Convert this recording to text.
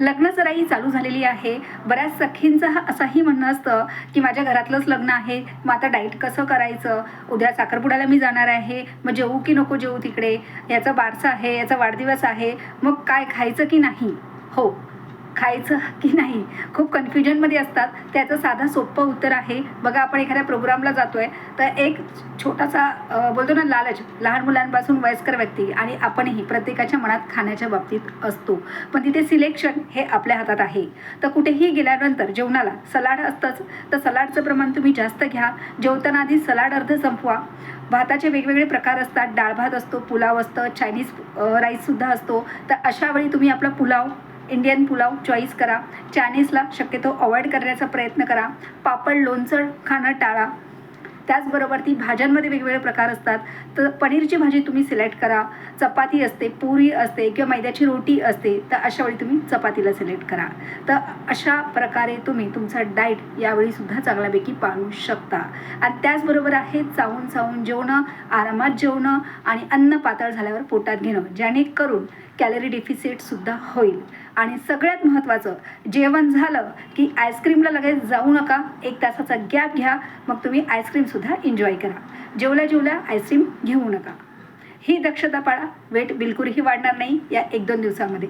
लग्न सराई चालू झालेली आहे. बऱ्याच सखींचं हा असंही म्हणणं असतं की माझ्या घरातलंच लग्न आहे. मग आता डाईट कसं करायचं? उद्या साखरपुड्याला मी जाणार आहे. मग जेवू की नको जेवू तिकडे? याचा बारसा आहे याचा वाढदिवस आहे. मग काय खायचं की नाही? हो. खायचं की नाही? खूप कन्फ्युजनमध्ये असतात. त्याचं साधं सोपं उत्तर आहे. बघा आपण एखाद्या प्रोग्रामला जातो आहे तर एक छोटासा बोलतो ना लालच. लहान मुलांपासून वयस्कर व्यक्ती आणि आपणही प्रत्येकाच्या मनात खाण्याच्या बाबतीत असतो. पण तिथे सिलेक्शन हे आपल्या हातात आहे. तर कुठेही गेल्यानंतर जेवणाला सलाड असतंच. तर सलाडचं प्रमाण तुम्ही जास्त घ्या. जेवताना आधी सलाड अर्ध संपवा. भाताचे वेगवेगळे प्रकार असतात. डाळ भात असतो पुलाव असतं चायनीज राईससुद्धा असतो. तर अशावेळी तुम्ही आपला पुलाव इंडियन पुलाव चॉईस करा. चायनीजला शक्यतो अवॉइड करण्याचा प्रयत्न करा. पापड लोणचं खाणं टाळा. त्याचबरोबर ती भाज्यांमध्ये वेगवेगळे प्रकार असतात. तर पनीरची भाजी तुम्ही सिलेक्ट करा. चपाती असते पुरी असते किंवा मैद्याची रोटी असते तर अशा वेळी तुम्ही चपातीला सिलेक्ट करा. तर अशा प्रकारे तुम्ही तुमचा डाईट यावेळी सुद्धा चांगल्यापैकी पाळू शकता. आणि त्याचबरोबर आहे चावून चावून जेवणं आरामात जेवणं आणि अन्न पातळ झाल्यावर पोटात घेणं जेणेकरून कॅलरी डिफिसिटसुद्धा होईल. आणि सगळ्यात महत्त्वाचं जेवण झालं की आईस्क्रीमला लगेच जाऊ नका. एक तासाचा गॅप घ्या. मग तुम्ही आईस्क्रीम सुद्धा एन्जॉय करा. जेवल्या जेवल्या आईस्क्रीम घेऊ नका. ही दक्षता पाळा. वेट बिलकुलही वाढणार नाही या एक दोन दिवसामध्ये.